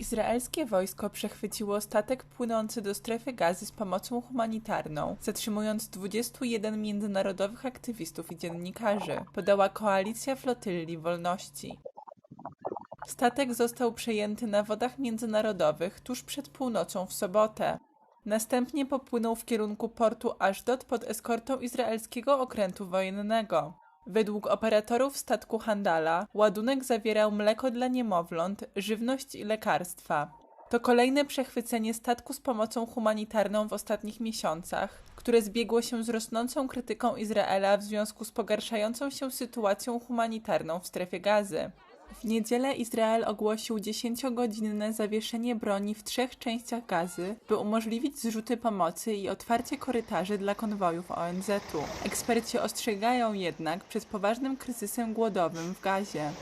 Izraelskie wojsko przechwyciło statek płynący do strefy gazy z pomocą humanitarną, zatrzymując 21 międzynarodowych aktywistów i dziennikarzy, podała koalicja flotylli wolności. Statek został przejęty na wodach międzynarodowych tuż przed północą w sobotę. Następnie popłynął w kierunku portu Ashdod pod eskortą izraelskiego okrętu wojennego. Według operatorów statku Handala ładunek zawierał mleko dla niemowląt, żywność i lekarstwa. To kolejne przechwycenie statku z pomocą humanitarną w ostatnich miesiącach, które zbiegło się z rosnącą krytyką Izraela w związku z pogarszającą się sytuacją humanitarną w strefie gazy. W niedzielę Izrael ogłosił 10-godzinne zawieszenie broni w trzech częściach gazy, by umożliwić zrzuty pomocy i otwarcie korytarzy dla konwojów ONZ-u. Eksperci ostrzegają jednak przed poważnym kryzysem głodowym w gazie.